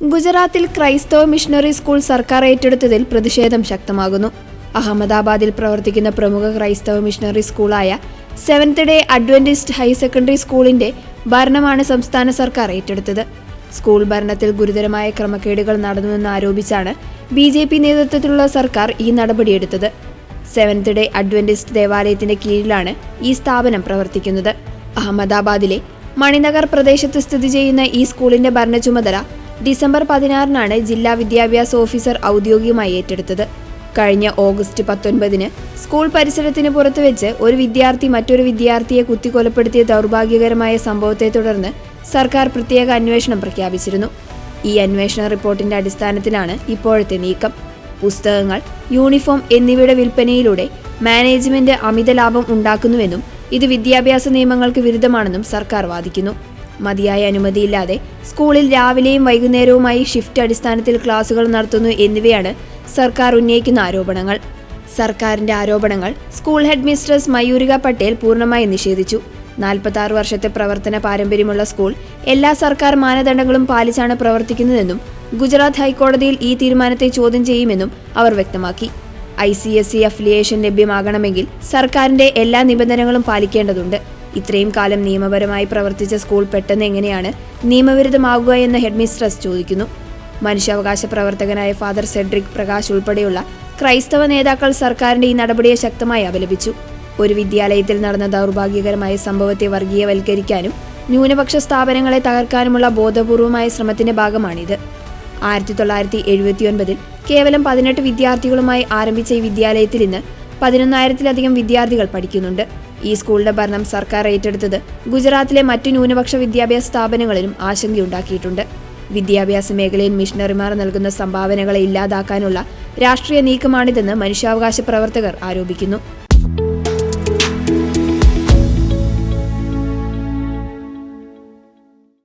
ഗുജറാത്തിൽ ക്രൈസ്തവ missionary school സർക്കാർ ഏറ്റെടുത്തതിൽ പ്രതിഷേധം ശക്തമാകുന്നു. അഹമ്മദാബാദിൽ പ്രവർത്തിക്കുന്ന പ്രമുഖ ക്രൈസ്തവ missionary സ്കൂളായ seventh day adventist higher secondary സ്കൂളിന്റെ ഭരണമാണ് സംസ്ഥാന സർക്കാർ ഏറ്റെടുത്തത്. സ്കൂൾ ഭരണത്തിൽ ഗുരുതരമായ ക്രമക്കേടുകൾ നടന്നുവെന്ന് ആരോപിച്ചാണ് ബി ജെ പി നേതൃത്വത്തിലുള്ള സർക്കാർ ഈ നടപടിയെടുത്തത്. സെവൻത് ഡേ അഡ്വന്റിസ്റ്റ് ദേവാലയത്തിന്റെ കീഴിലാണ് ഈ സ്ഥാപനം പ്രവർത്തിക്കുന്നത്. അഹമ്മദാബാദിലെ മണിനഗർ പ്രദേശത്ത് സ്ഥിതി ചെയ്യുന്ന ഈ സ്കൂളിന്റെ ഭരണ ചുമതല ഡിസംബർ പതിനാറിനാണ് ജില്ലാ വിദ്യാഭ്യാസ ഓഫീസർ ഔദ്യോഗികമായി ഏറ്റെടുത്തത്. കഴിഞ്ഞ ഓഗസ്റ്റ് പത്തൊൻപതിന് സ്കൂൾ പരിസരത്തിന് പുറത്ത് വെച്ച് ഒരു വിദ്യാർത്ഥി മറ്റൊരു വിദ്യാർത്ഥിയെ കുത്തിക്കൊലപ്പെടുത്തിയ ദൗർഭാഗ്യകരമായ സംഭവത്തെ തുടർന്ന് സർക്കാർ പ്രത്യേക അന്വേഷണം പ്രഖ്യാപിച്ചിരുന്നു. ഈ അന്വേഷണ റിപ്പോർട്ടിന്റെ അടിസ്ഥാനത്തിലാണ് ഇപ്പോഴത്തെ നീക്കം. പുസ്തകങ്ങൾ യൂണിഫോം എന്നിവയുടെ വിൽപ്പനയിലൂടെ മാനേജ്മെന്റ് അമിത ലാഭം ഉണ്ടാക്കുന്നുവെന്നും ഇത് വിദ്യാഭ്യാസ നിയമങ്ങൾക്ക് വിരുദ്ധമാണെന്നും സർക്കാർ വാദിക്കുന്നു. മതിയായ അനുമതിയില്ലാതെ സ്കൂളിൽ രാവിലെയും വൈകുന്നേരവുമായി ഷിഫ്റ്റ് അടിസ്ഥാനത്തിൽ ക്ലാസുകൾ നടത്തുന്നു എന്നിവയാണ് സർക്കാർ ഉന്നയിക്കുന്ന ആരോപണങ്ങൾ. സർക്കാരിന്റെ ആരോപണങ്ങൾ school head mistress Mayurika Patel പൂർണമായി നിഷേധിച്ചു. നാൽപ്പത്തി വർഷത്തെ പ്രവർത്തന പാരമ്പര്യമുള്ള സ്കൂൾ എല്ലാ സർക്കാർ മാനദണ്ഡങ്ങളും പാലിച്ചാണ് പ്രവർത്തിക്കുന്നതെന്നും ഗുജറാത്ത് ഹൈക്കോടതിയിൽ ഈ തീരുമാനത്തെ ചോദ്യം ചെയ്യുമെന്നും അവർ വ്യക്തമാക്കി. I C S C affiliation ലഭ്യമാകണമെങ്കിൽ സർക്കാരിന്റെ എല്ലാ നിബന്ധനകളും പാലിക്കേണ്ടതുണ്ട്. ഇത്രയും കാലം നിയമപരമായി പ്രവർത്തിച്ച സ്കൂൾ പെട്ടെന്ന് എങ്ങനെയാണ് നിയമവിരുദ്ധമാകുക എന്ന് ഹെഡ്മിസ്ട്രസ് ചോദിക്കുന്നു. മനുഷ്യാവകാശ പ്രവർത്തകനായ ഫാദർ സെഡ്രിക് പ്രകാശ് ഉൾപ്പെടെയുള്ള ക്രൈസ്തവ നേതാക്കൾ സർക്കാരിന്റെ ഈ നടപടിയെ ശക്തമായി അപലപിച്ചു. ഒരു വിദ്യാലയത്തിൽ നടന്ന ദൗർഭാഗ്യകരമായ സംഭവത്തെ വർഗീയവൽക്കരിക്കാനും ന്യൂനപക്ഷ സ്ഥാപനങ്ങളെ തകർക്കാനുമുള്ള ബോധപൂർവമായ ശ്രമത്തിന്റെ ഭാഗമാണിത്. ആയിരത്തി തൊള്ളായിരത്തി എഴുപത്തിയൊൻപതിൽ കേവലം പതിനെട്ട് വിദ്യാർത്ഥികളുമായി ആരംഭിച്ച ഈ വിദ്യാലയത്തിൽ ഇന്ന് പതിനൊന്നായിരത്തിലധികം വിദ്യാർത്ഥികൾ പഠിക്കുന്നുണ്ട്. ഈ സ്കൂളിന്റെ ഭരണം സർക്കാർ ഏറ്റെടുത്തത് ഗുജറാത്തിലെ മറ്റു ന്യൂനപക്ഷ വിദ്യാഭ്യാസ സ്ഥാപനങ്ങളിലും ആശങ്കയുണ്ടാക്കിയിട്ടുണ്ട്. വിദ്യാഭ്യാസ മേഖലയിൽ മിഷണറിമാർ നൽകുന്ന സംഭാവനകളെ ഇല്ലാതാക്കാനുള്ള രാഷ്ട്രീയ നീക്കമാണിതെന്ന് മനുഷ്യാവകാശ പ്രവർത്തകർ ആരോപിക്കുന്നു.